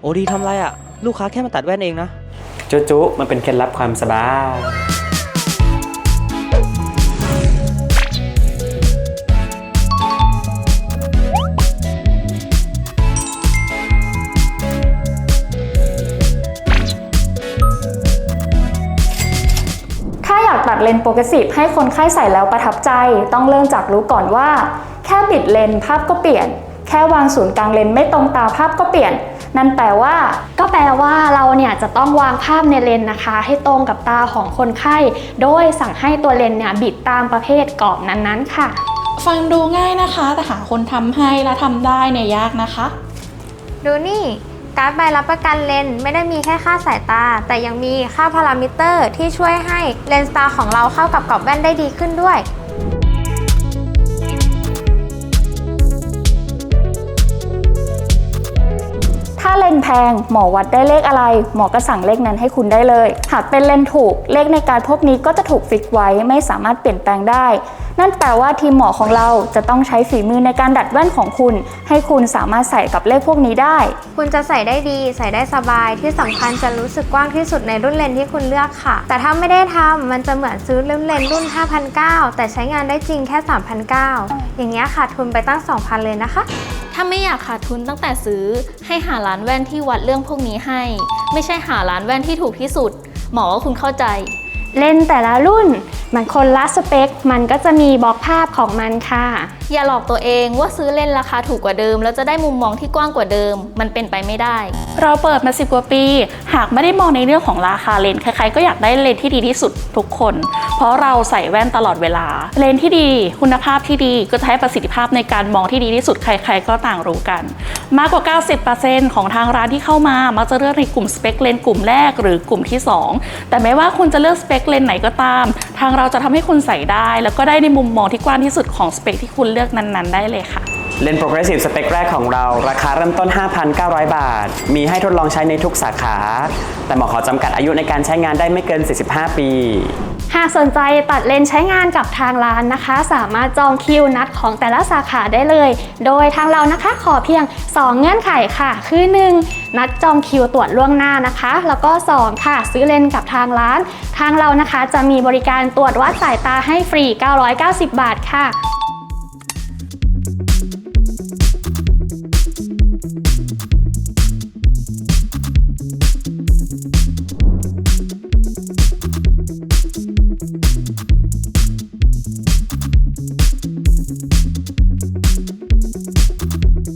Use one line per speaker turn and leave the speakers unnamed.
โอดีทำไรอะลูกค้าแค่มาตัดแว่นเองนะ
จุจุมันเป็นเคล็ดลับความสบาย
ถ้าอยากตัดเลนส์โปรเกรสซีฟให้คนไข้ใส่แล้วประทับใจ ต้องเริ่มจากรู้ก่อนว่า แค่บิดเลนส์ภาพก็เปลี่ยน แค่วางศูนย์กลางเลนส์ไม่ตรงตาภาพก็เปลี่ยน นั่นแปลว่า
ก็แปลว่าเราเนี่ยจะต้องวางภาพในเลนส์นะคะ ให้ตรงกับตาของคนไข้ โดยสั่งให้ตัวเลนส์เนี่ยบิดตามประเภทกรอบนั้นๆ ค่ะ
ฟังดูง่ายนะคะ แต่หาคนทำให้และทำได้เนี่ยยากนะคะ
ดูนี่การ์ดใบรับประกันเลนส์ไม่ได้มีแค่ค่าสายตา แต่ยังมีค่าพารามิเตอร์ที่ช่วยให้เลนส์ตาของเราเข้ากับกรอบแว่นได้ดีขึ้นด้วย
พง หมอวัดได้เลขอะไร หมอก็สั่งเลขนั้นให้คุณได้เลย หากเป็นเลนถูก เลขในการพบนี้ก็จะถูกฟิกไว้ไม่สามารถเปลี่ยนแปลงได้ นั่นแปลว่าทีมหมอของเราจะต้องใช้ฝีมือในการดัดแว่นของคุณ ให้คุณสามารถใส่กับเลขพวกนี้ได้
คุณจะใส่ได้ดี ใส่ได้สบายที่สำคัญจะรู้สึกกว้างที่สุดในรุ่นเลนที่คุณเลือกค่ะ แต่ถ้าไม่ได้ทำมันจะเหมือนซื้อรุ่นเลนรุ่น 5,900 แต่ใช้งานได้จริงแค่ 3,900 อย่างเงี้ยขาดทุนไปตั้ง 2,000 เลยนะคะ
ถ้าไม่อยากขาดทุนตั้งแต่ซื้อ ให้หาร้านแว่นที่วัดเรื่องพวกนี้ให้ ไม่ใช่หาร้านแว่นที่ถูกที่สุด หมอว่าคุณเข้าใจ
เลนส์แต่ละรุ่น มันคนละสเปค มันก็จะมีบล็อกภาพของมันค่ะ
อย่าหลอกตัวเองว่าซื้อเลนส์ราคาถูกกว่าเดิม แล้วจะได้มุมมองที่กว้างกว่าเดิม มันเป็นไปไม่ได้
เราเปิดมาสิบกว่าปี หากไม่ได้มองในเรื่องของราคาเลนส์ใครๆก็อยากได้เลนส์ที่ดีที่สุดทุกคน เพราะเราใส่แว่นตลอดเวลา เลนส์ที่ดี คุณภาพที่ดีก็จะให้ประสิทธิภาพในการมองที่ดีที่สุดใคร ๆ ก็ต่างรู้กัน มากกว่า 90%ของทางร้านที่เข้ามามักจะเลือกในกลุ่มสเปคเลนส์กลุ่มแรกหรือกลุ่มที่ 2 แต่ไม่ว่าคุณจะเลือกสเปคเลนส์ไหนก็ตามทางเราจะทำให้คุณใส่ได้ แล้วก็ได้ในมุมมองที่กว้างที่สุดของสเปคที่คุณเลือกนั้น ๆ ได้เลยค่ะ
เลนส์โปรเกรสซีฟสเปคแรกของเรา ราคาเริ่มต้น 5,900 บาท มีให้ทดลองใช้ในทุกสาขา แต่หมอขอจำกัดอายุในการใช้งานได้ไม่เกิน 45 ปี
หากสนใจตัดเลนใช้งานกับทางร้านนะคะ สามารถจองคิวนัดของแต่ละสาขาได้เลย โดยทางเรานะคะขอเพียง 2 เงื่อนไขค่ะ คือ 1. นัดจองคิวตรวจล่วงหน้านะคะ แล้วก็ 2 ค่ะ ซื้อเลนกับทางร้าน ทางเรานะคะจะมีบริการตรวจวัดสายตาให้ฟรี 990 บาทค่ะ